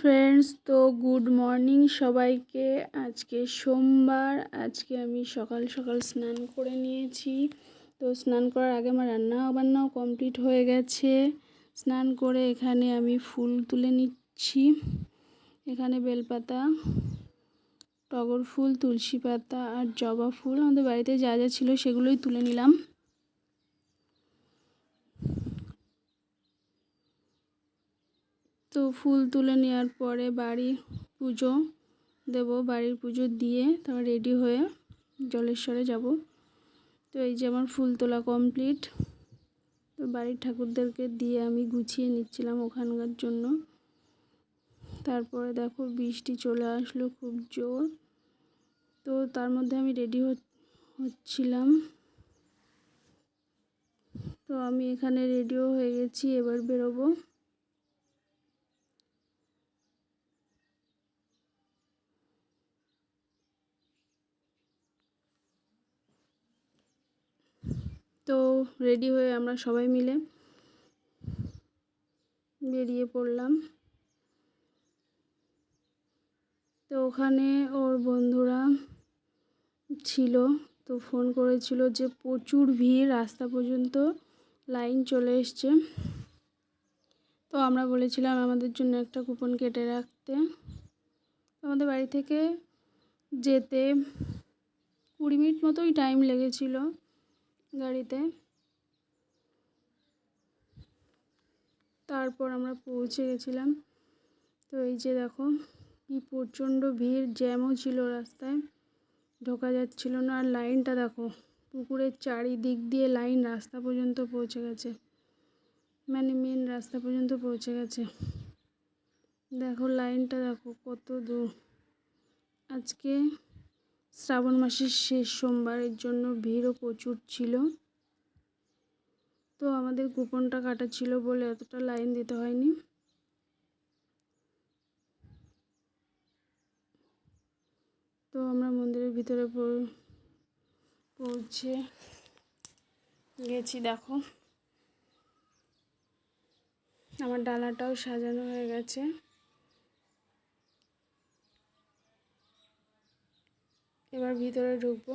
Friends তো good morning সবাইকে। আজকে সোমবার, আজকে আমি সকাল সকাল স্নান করে নিয়েছি। তো স্নান করার আগে আমার রান্না বান্নাও কমপ্লিট হয়ে গেছে। স্নান করে এখানে আমি ফুল তুলে নিচ্ছি। এখানে বেলপাতা, টগর ফুল, তুলসী পাতা আর জবা ফুল। আমাদের বাড়িতে যা যা ছিল সেগুলোই তুলে নিলাম। তো ফুল তুলে নেওয়ার পরে বাড়ি পুজো দেব, বাড়ির পুজো দিয়ে তারপর রেডি হয়ে জলেশ্বরে যাব। তো এই যে আমার ফুল তোলা কমপ্লিট তো বাড়ির ঠাকুরদেরকে দিয়ে আমি গুছিয়ে নিচ্ছিলাম ওখানকার জন্য। তারপরে দেখো বৃষ্টি চলে আসলো, খুব জোর। তো তার মধ্যে আমি রেডি হচ্ছিলাম। তো আমি এখানে রেডিও হয়ে গেছি, এবার বেরোবো তো রেডি হয়ে আমরা সবাই মিলে বেরিয়ে পড়লাম। তো ওখানে ওর বন্ধুরা ছিল, তো ফোন করেছিল যে প্রচুর ভিড়, রাস্তা পর্যন্ত লাইন চলে এসছে। তো আমরা বলেছিলাম আমাদের জন্য একটা কুপন কেটে রাখতে। আমাদের বাড়ি থেকে যেতে কুড়ি মিনিট মতোই টাইম লেগেছিল গাড়িতে। তারপর আমরা পৌঁছে গেছিলাম। তো এই যে দেখো, কি প্রচণ্ড ভিড়, জ্যামও ছিল রাস্তায়, ঢোকা যাচ্ছিল না। আর লাইনটা দেখো, পুকুরের চারিদিক দিয়ে লাইন রাস্তা পর্যন্ত পৌঁছে গেছে। মানে মেন রাস্তা পর্যন্ত পৌঁছে গেছে। দেখো লাইনটা দেখো কত দূর। আজকে শ্রাবণ মাসের শেষ সোমবারের জন্য ভিড়ও প্রচুর ছিল। তো আমাদের কুপনটা কাটা ছিল বলে এতটা লাইন দিতে হয়নি। তো আমরা মন্দিরের ভিতরে পৌঁছে গেছি, দেখো। আমার ডালাটাও সাজানো হয়ে গেছে। এবার ভিতরে ঢুকবো।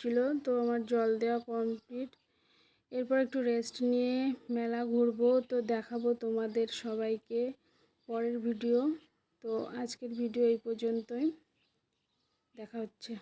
ছিল তো আমার জল দেওয়া কমপ্লিট এরপর একটু রেস্ট নিয়ে মেলা ঘুরবো, তো দেখাবো তোমাদের সবাইকে পরের ভিডিও তো আজকের ভিডিও এই পর্যন্তই। দেখা হচ্ছে।